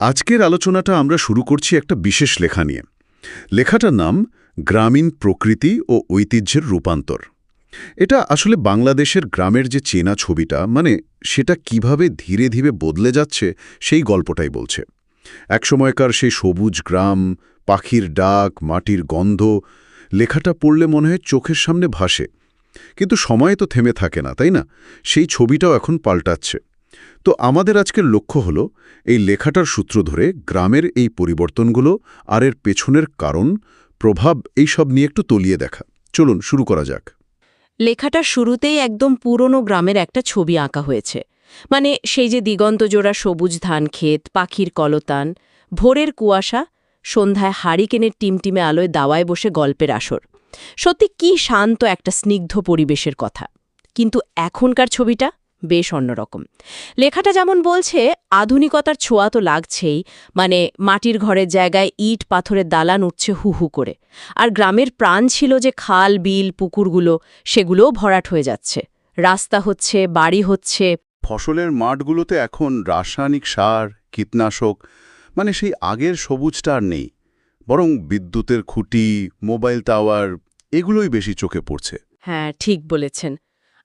আজকের আলোচনাটা আমরা শুরু করছি একটা বিশেষ লেখা নিয়ে। লেখাটার নাম, গ্রামীণ প্রকৃতি ও ঐতিহ্যের রূপান্তর। এটা আসলে বাংলাদেশের গ্রামের যে চেনা ছবিটা মানে সেটা কীভাবে ধীরে ধীরে বদলে যাচ্ছে, সেই গল্পটাই বলছে। একসময়কার সেই সবুজ গ্রাম, পাখির ডাক, মাটির গন্ধ, লেখাটা পড়লে মনে হয় চোখের সামনে ভাসে। কিন্তু সময় তো থেমে থাকে না, তাই না? সেই ছবিটাও এখন পাল্টাচ্ছে। তো আমাদের আজকের লক্ষ্য হল এই লেখাটার সূত্র ধরে গ্রামের এই পরিবর্তনগুলো আর এর পেছনের কারণ, প্রভাব এই সব নিয়ে একটু তলিয়ে দেখা। চলুন, শুরু করা যাক। লেখাটার শুরুতেই একদম পুরনো গ্রামের একটা ছবি আঁকা হয়েছে। মানে সেই যে দিগন্তজোড়া সবুজ ধান ক্ষেত, পাখির কলতান, ভোরের কুয়াশা, সন্ধ্যায় হারিকেনের টিমটিমে আলোয় দাওয়ায় বসে গল্পের আসর। সত্যি কি শান্ত একটা স্নিগ্ধ পরিবেশের কথা। কিন্তু এখনকার ছবিটা? বেশ অন্যরকম। লেখাটা যেমন বলছে আধুনিকতার ছোঁয়া তো লাগছেই। মানে মাটির ঘরের জায়গায় ইট পাথরের দালান উঠছে হু হু করে। আর গ্রামের প্রাণ ছিল যে খাল বিল পুকুরগুলো সেগুলোও ভরাট হয়ে যাচ্ছে। রাস্তা হচ্ছে বাড়ি হচ্ছে। ফসলের মাঠগুলোতে এখন রাসায়নিক সার কীটনাশক মানে সেই আগের সবুজটা আর নেই। বরং বিদ্যুতের খুঁটি মোবাইল টাওয়ার এগুলোই বেশি চোখে পড়ছে। হ্যাঁ ঠিক বলেছেন।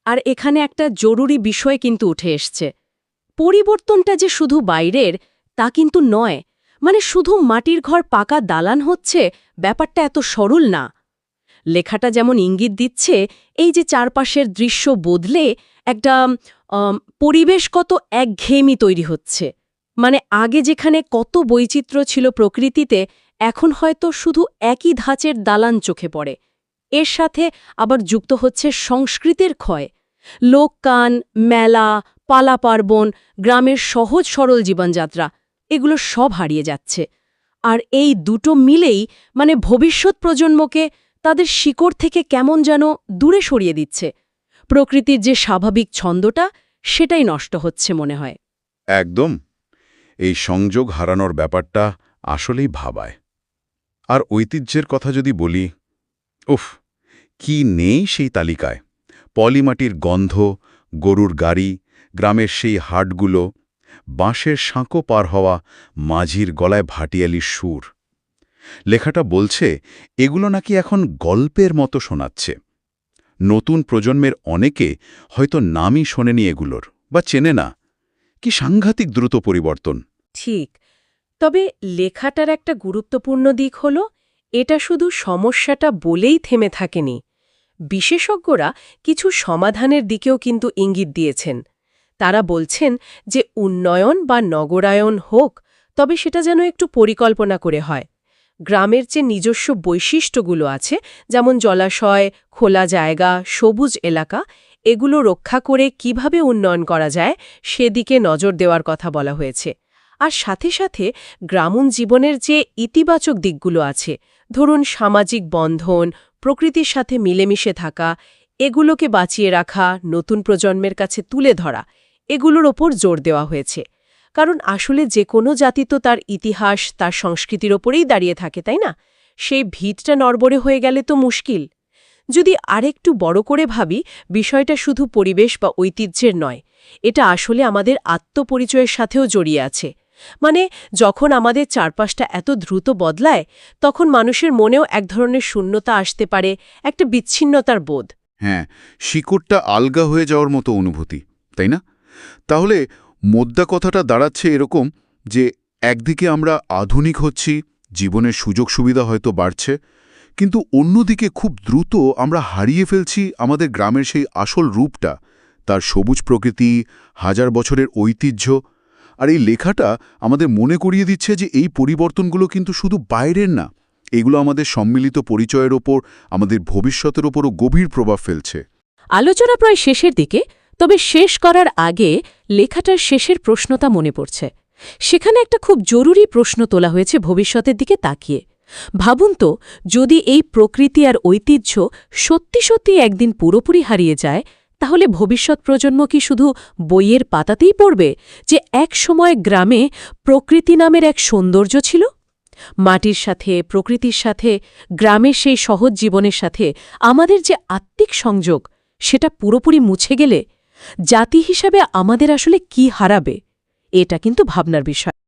আর এখানে একটা জরুরি বিষয় কিন্তু উঠে এসছে। পরিবর্তনটা যে শুধু বাইরের, তা কিন্তু নয়। মানে শুধু মাটির ঘর পাকা দালান হচ্ছে, ব্যাপারটা এত সরল না। লেখাটা যেমন ইঙ্গিত দিচ্ছে, এই যে চারপাশের দৃশ্য বদলে একটা পরিবেশগত একঘেয়েমি তৈরি হচ্ছে। মানে আগে যেখানে কত বৈচিত্র্য ছিল প্রকৃতিতে, এখন হয়তো শুধু একই ধাঁচের দালান চোখে পড়ে। এর সাথে আবার যুক্ত হচ্ছে সংস্কৃতির ক্ষয়। লোককান মেলা, পালা পার্বণ, গ্রামের সহজ সরল জীবনযাত্রা, এগুলো সব হারিয়ে যাচ্ছে। আর এই দুটো মিলেই মানে ভবিষ্যৎ প্রজন্মকে তাদের শিকড় থেকে কেমন যেন দূরে সরিয়ে দিচ্ছে। প্রকৃতির যে স্বাভাবিক ছন্দটা, সেটাই নষ্ট হচ্ছে মনে হয়। একদম। এই সংযোগ হারানোর ব্যাপারটা আসলেই ভাবায়। আর ঐতিহ্যের কথা যদি বলি, উফ! কি নেই সেই তালিকায়? পলিমাটির গন্ধ, গরুর গাড়ি, গ্রামের সেই হাটগুলো, বাঁশের সাঁকো পার হওয়া মাঝির গলায় ভাটিয়ালির সুর। লেখাটা বলছে, এগুলো নাকি এখন গল্পের মতো শোনাচ্ছে। নতুন প্রজন্মের অনেকে হয়তো নামই শোনেনি এগুলোর, বা চেনে না। কি সাংঘাতিক দ্রুত পরিবর্তন। ঠিক। তবে লেখাটার একটা গুরুত্বপূর্ণ দিক হল, এটা শুধু সমস্যাটা বলেই থেমে থাকেনি। বিশেষজ্ঞরা কিছু সমাধানের দিকেও কিন্তু ইঙ্গিত দিয়েছেন। তারা বলছেন যে উন্নয়ন বা নগরায়ন হোক, তবে সেটা যেন একটু পরিকল্পনা করে হয়। গ্রামের যে নিজস্ব বৈশিষ্ট্যগুলো আছে, যেমন জলাশয়, খোলা জায়গা, সবুজ এলাকা, এগুলো রক্ষা করে কীভাবে উন্নয়ন করা যায়, সেদিকে নজর দেওয়ার কথা বলা হয়েছে। আর সাথে সাথে গ্রামীণ জীবনের যে ইতিবাচক দিকগুলো আছে, ধরুন সামাজিক বন্ধন, প্রকৃতির সাথে মিলেমিশে থাকা, এগুলোকে বাঁচিয়ে রাখা, নতুন প্রজন্মের কাছে তুলে ধরা, এগুলোর ওপর জোর দেওয়া হয়েছে। কারণ আসলে যে কোনো জাতি তো তার ইতিহাস, তার সংস্কৃতির ওপরেই দাঁড়িয়ে থাকে, তাই না? সেই ভিতটা নড়বড়ে হয়ে গেলে তো মুশকিল। যদি আরেকটু বড় করে ভাবি, বিষয়টা শুধু পরিবেশ বা ঐতিহ্যের নয়, এটা আসলে আমাদের আত্মপরিচয়ের সাথেও জড়িয়ে আছে। মানে যখন আমাদের চারপাশটা এত দ্রুত বদলায়, তখন মানুষের মনেও এক ধরনের শূন্যতা আসতে পারে, একটা বিচ্ছিন্নতার বোধ। হ্যাঁ শিকড়টা আলগা হয়ে যাওয়ার মতো অনুভূতি, তাই না? তাহলে মোদ্দা কথাটা দাঁড়াচ্ছে এরকম যে, একদিকে আমরা আধুনিক হচ্ছি, জীবনের সুযোগ সুবিধা হয়তো বাড়ছে, কিন্তু অন্যদিকে খুব দ্রুত আমরা হারিয়ে ফেলছি আমাদের গ্রামের সেই আসল রূপটা, তার সবুজ প্রকৃতি, হাজার বছরের ঐতিহ্য আর এই লেখাটা আমাদের মনে করিয়ে দিচ্ছে যে এই পরিবর্তনগুলো কিন্তু শুধু বাইরের না, এগুলো আমাদের সম্মিলিত পরিচয়ের ওপর, আমাদের ভবিষ্যতের ওপরও গভীর প্রভাব ফেলছে। আলোচনা প্রায় শেষের দিকে, তবে শেষ করার আগে লেখাটার শেষের প্রশ্নটা মনে পড়ছে। সেখানে একটা খুব জরুরি প্রশ্ন তোলা হয়েছে ভবিষ্যতের দিকে তাকিয়ে। ভাবুন তো, যদি এই প্রকৃতি আর ঐতিহ্য সত্যি সত্যি একদিন পুরোপুরি হারিয়ে যায় তাহলে ভবিষ্যৎ প্রজন্ম কি শুধু বইয়ের পাতাতেই পড়বে যে এক সময় গ্রামে প্রকৃতি নামের এক সৌন্দর্য ছিল? মাটির সাথে, প্রকৃতির সাথে, গ্রামের সেই সহজ জীবনের সাথে আমাদের যে আত্মিক সংযোগ, সেটা পুরোপুরি মুছে গেলে জাতি হিসাবে আমাদের আসলে কি হারাবে? এটা কিন্তু ভাবনার বিষয়।